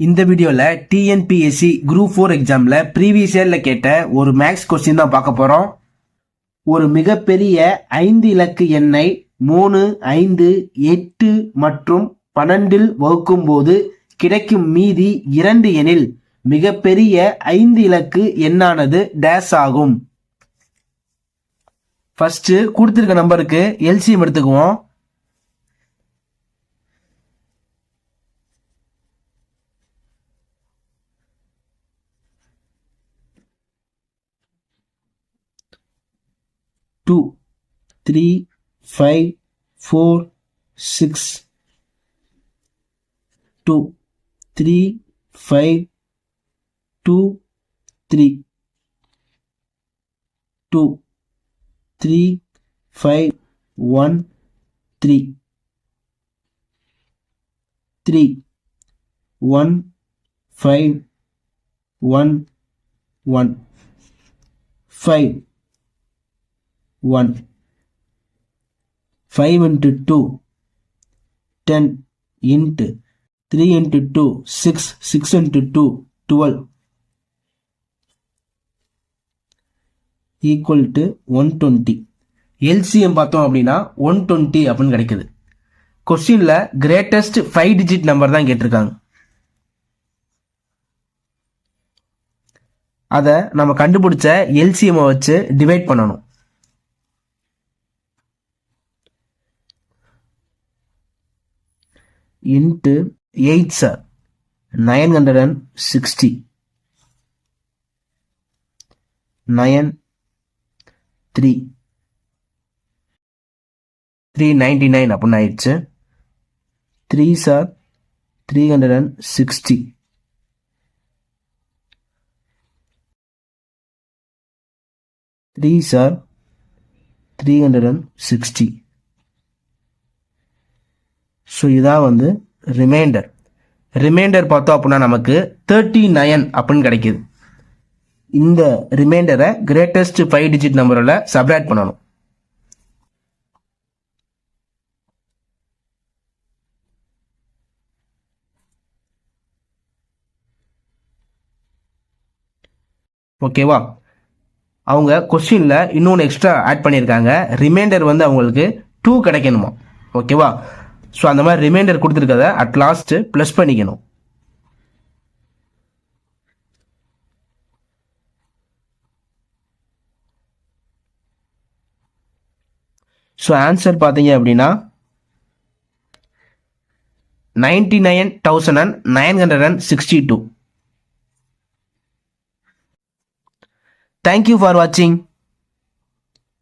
இந்த வீடியோவில் TNPSC group four எக்ஸாமில் ப்ரீவியஸ் இயரில் கேட்ட ஒரு மேக்ஸ் கொஸ்டின் தான் பார்க்க போகிறோம் ஒரு மிகப்பெரிய ஐந்து இலக்கு எண்ணை மூணு ஐந்து எட்டு மற்றும் பன்னெண்டில் வகுக்கும் போது கிடைக்கும் மீதி இரண்டு எனில் மிகப்பெரிய ஐந்து இலக்கு எண்ணானது டேஸ் ஆகும். ஃபஸ்ட்டு கொடுத்துருக்க நம்பருக்கு எல்சிஎம் எடுத்துக்குவோம். Two three five four six two three five two three two three five one three three one five one one five one five into two ten into three into two six six into two twelve equal to one twenty LCM பார்த்தோம் அப்படின்னா one twenty அப்படின்னு கிடைக்குது. கொஸ்டினில் greatest five digit number தான் கேட்டிருக்காங்க. அதை நம்ம கண்டுபிடிச்ச எல்சிஎம்மை வச்சு டிவைட் பண்ணணும். Into eight sir nine hundred and sixty nine three three ninety nine அப்படின்னு ஆயிடுச்சு three sir three hundred and sixty three sir three hundred and sixty so இதான் வந்து ரிமைண்டர் ரிமைண்டர் பார்த்தோம் அப்படின்னா நமக்கு தேர்ட்டி நயன் அப்படின்னு கிடைக்குது. இந்த ரிமைண்டரை கிரேட்டஸ்ட் ஃபைவ் டிஜிட் நம்பரில் சப்ராக்ட் பண்ணணும். ஓகேவா அவங்க கொஸ்டினில் இன்னொன்று எக்ஸ்ட்ரா ஆட் பண்ணியிருக்காங்க. ரிமைண்டர் வந்து அவங்களுக்கு டூ கிடைக்கணுமா? ஓகேவா ஸோ அந்த மாதிரி ரிமைண்டர் கொடுத்துருக்கத அட் லாஸ்ட்டு ப்ளஸ் பண்ணிக்கணும். ஸோ ஆன்சர் பார்த்தீங்க அப்படின்னா ninety nine thousand and nine hundred and sixty two thank you for வாட்சிங்